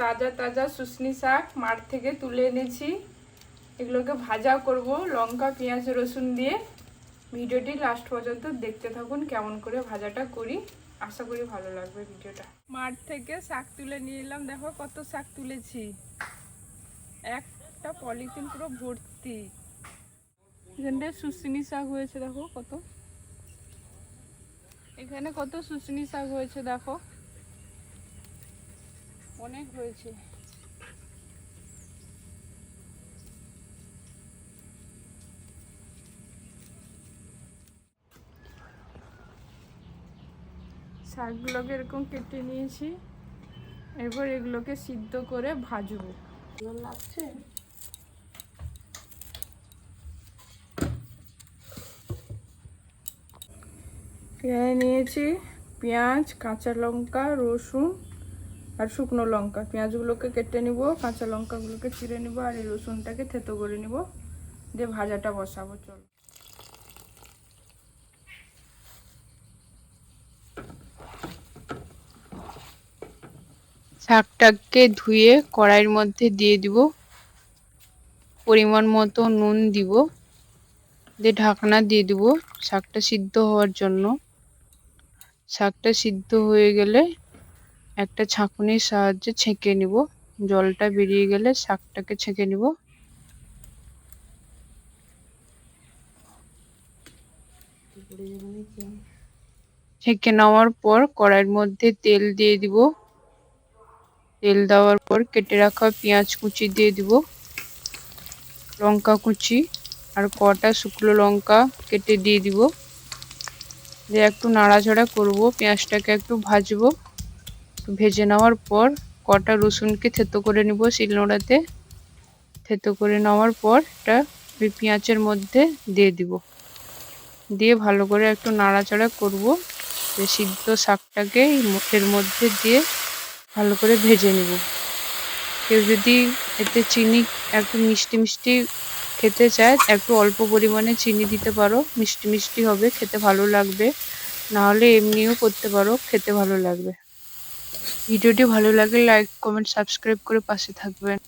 তাজা তাজা শুশনি শাক মাঠ থেকে তুলে এনেছি। এগুলোকে ভাজা করব, লঙ্কা, পেঁয়াজ, রসুন দিয়ে। ভিডিওটি লাস্ট পর্যন্ত দেখতে থাকুন, কেমন করে ভাজাটা করি। আশা করি ভালো লাগবে ভিডিওটা। মাঠ থেকে শাক তুলে নিয়ে এলাম, দেখো কত শাক তুলেছি। একটা পলিথিন পুরো ভর্তি। এখানটায় শুশনি শাক হয়েছে, দেখো কত। এখানে কত শুশনি শাক হয়েছে, দেখো। অনেক হয়েছে। শাকগুলোকে এরকম কেটে নিয়েছি। এরপর এগুলোকে সিদ্ধ করে ভাজবো। লাগছে? পেঁয়াজ নিয়েছি পেঁয়াজ কাঁচা লঙ্কা রসুন। আর শুকনো লঙ্কা। পেঁয়াজগুলোকে কেটে নিব, কাঁচা লঙ্কাগুলোকে চিড়ে নিব, আর এই রসুনটাকে থেতো করে নিব। দিয়ে ভাজাটা বসাবো, চলো। শাকটাকে ধুয়ে কড়াইয়ের মধ্যে দিয়ে দিব। পরিমাণ মতো নুন দিব। দিয়ে ঢাকনা দিয়ে দিব। শাকটা সিদ্ধ হওয়ার জন্য। শাকটা সিদ্ধ হয়ে গেলে একটা ছাঁকুনির সাহায্যে ছেঁকে নিব। জলটা বেরিয়ে গেলে শাকটাকে ছেঁকে নিব। ছেঁকে নেওয়ার পর কড়াইয়ের মধ্যে তেল দিয়ে দিব। তেল দেওয়ার পর কেটে রাখা পেঁয়াজ কুচি দিয়ে দিব। লঙ্কা কুচি আর কটা শুকনো লঙ্কা কেটে দিয়ে দিব। দিয়ে একটু নাড়াচাড়া করব, পেঁয়াজটাকে একটু ভাজবো। ভেজে নেওয়ার পর কটা রসুনকে থেতো করে নিব শিলনোড়াতে। থেতো করে নেওয়ার পর এটা পেঁয়াজের মধ্যে দিয়ে দিব। দিয়ে ভালো করে একটু নাড়াচাড়া করব। সিদ্ধ শাকটাকে মুখের মধ্যে দিয়ে ভালো করে ভেজে নেব। কেউ যদি এতে চিনি একটু মিষ্টি মিষ্টি খেতে চায়, একটু অল্প পরিমাণে চিনি দিতে পারো। মিষ্টি মিষ্টি হবে, খেতে ভালো লাগবে। নাহলে এমনিও করতে পারো, খেতে ভালো লাগবে। ভিডিওটি ভালো লাগলে লাইক কমেন্ট সাবস্ক্রাইব করে পাশে থাকবেন।